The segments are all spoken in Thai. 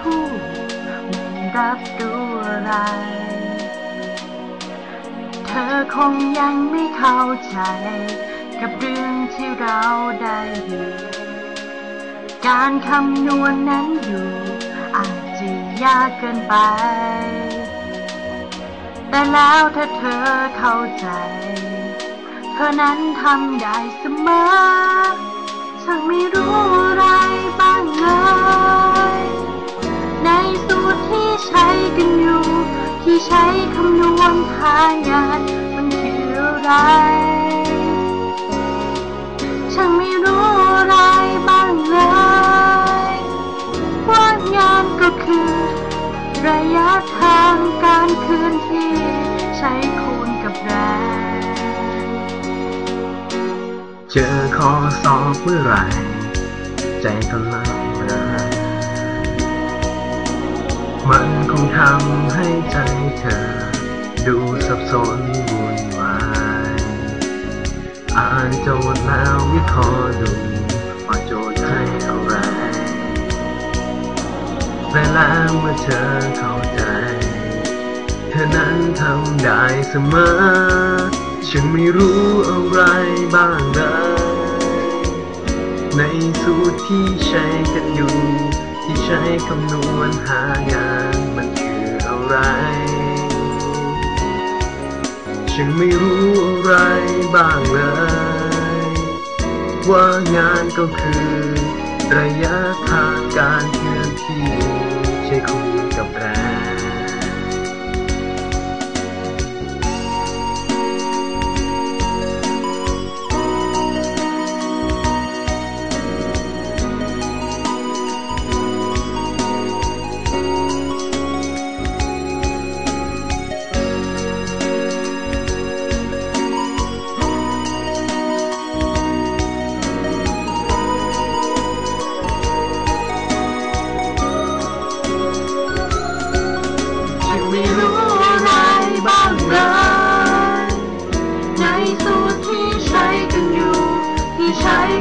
คู่รับรู้อะไร เธอคงยังไม่เข้าใจ กับเรื่องที่เราได้ยินการคำนวณนนั้นอยู่ อาจจะยากเกินไป แต่แล้วถ้าเธอเข้าใจ เธอนั้นทำได้เสมอฉันไม่รู้อะไรบ้าง ระยะทางการคืนที่ใช้คูณกับแรงเจอข้อสอบเมื่อไหรใจก็ลับระมันคงทำให้ใจเธอ ดูสับสนวุ่นวาย อ่านโจทย์แล้ววิเคราะห์ดู แต่แล้วเมื่อเธอเข้าใจ เธอนั้นทำได้เสมอ ฉันไม่รู้อะไรบ้างเลยในสูตรที่ใช้กันอยู่ ที่ใช้คำนวณหางานมันคืออะไร ฉันไม่รู้อะไรบ้างเลย ว่างานก็คือ ระยะทางการเคลื่อนที่ ใช้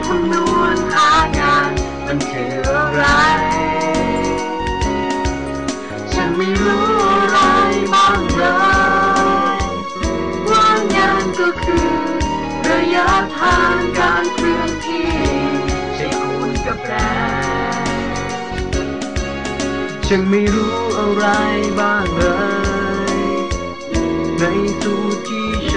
คำนวณหางานมันคืออะไร ฉันไม่รู้อะไรบ้างเลยว่างานก็คือ ระยะทางการเคลื่อนที่ใช้คูณกับแรงฉันไม่รู้อะไรบ้างเลย ในสูตรที่ใช้กัน